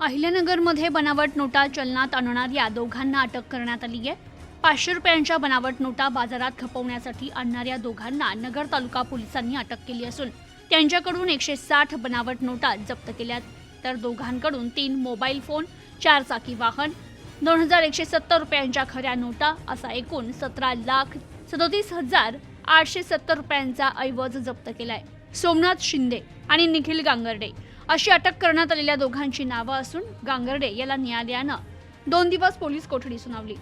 अहिल्यानगरमध्ये बनावट नोटा चलनात आणणाऱ्या दोघांना अटक करण्यात आली आहे. पाचशे रुपयांच्या बनावट नोटा बाजारात खपवण्यासाठी आणणाऱ्या दोघांना नगर तालुका पोलिसांनी अटक केली असून त्यांच्याकडून एकशे साठ बनावट नोटा जप्त केल्यात. तर दोघांकडून तीन मोबाईल फोन चार चाकी वाहन दोन हजार एकशे सत्तर रुपयांच्या खऱ्या नोटा असा एकूण सतरा लाख सदोतीस हजार आठशे सत्तर रुपयांचा ऐवज जप्त केलाय. सोमनाथ शिंदे आणि निखिल गांगर्डे अशी अटक करण्यात आलेल्या दोघांची नावं असून गांगर्डे याला न्यायालयानं दोन दिवस पोलीस कोठडी सुनावली.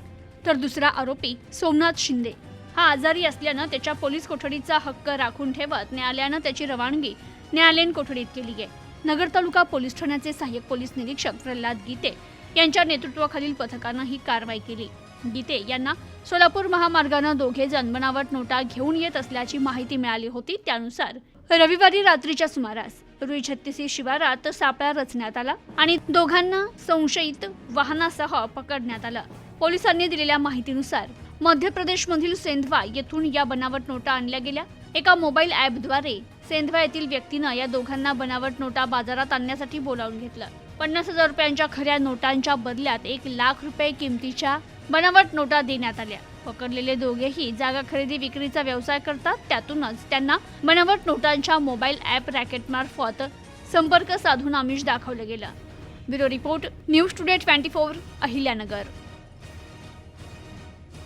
तर दुसरा आरोपी सोमनाथ शिंदे. हा आजारी असल्यानं त्याच्या पोलीस कोठडीचा हक्क राखून ठेवत न्यायालयानं त्याची रवानगी न्यायालयीन कोठडीत केली आहे. नगर तालुका पोलीस ठाण्याचे सहाय्यक पोलीस निरीक्षक प्रल्हाद गीते यांच्या नेतृत्वाखालील पथकानं ही कारवाई केली. गीते यांना सोलापूर महामार्गानं दोघे जण बनावट नोटा घेऊन येत असल्याची माहिती मिळाली होती. त्यानुसार रविवारी रात्रीच्या सुमारास रुई छत्तीसी शिवारात सापळा रचण्यात आला आणि दोघांना संशयित वाहनासह पकडण्यात आलं. पोलिसांनी दिलेल्या माहितीनुसार मध्य प्रदेशमधील सेंधवा येथून या बनावट नोटा आणल्या गेल्या. एका मोबाईल ॲपद्वारे सेंधवा येथील व्यक्तीनं या दोघांना बनावट नोटा बाजारात आणण्यासाठी बोलावून घेतलं. पन्नास हजार रुपयांच्या खऱ्या नोटांच्या बदल्यात एक लाख रुपये किमतीच्या बनावट नोटा देण्यात आल्या. पकडलेले दोघेही जागा खरेदी विक्रीचा व्यवसाय करतात. त्यातूनच त्यांना बनावट नोटांच्या मोबाईल ॲप रॅकेटमार्फत संपर्क साधून आमिष दाखवलं गेलं. Bureau report news today twenty four Ahilyanagar.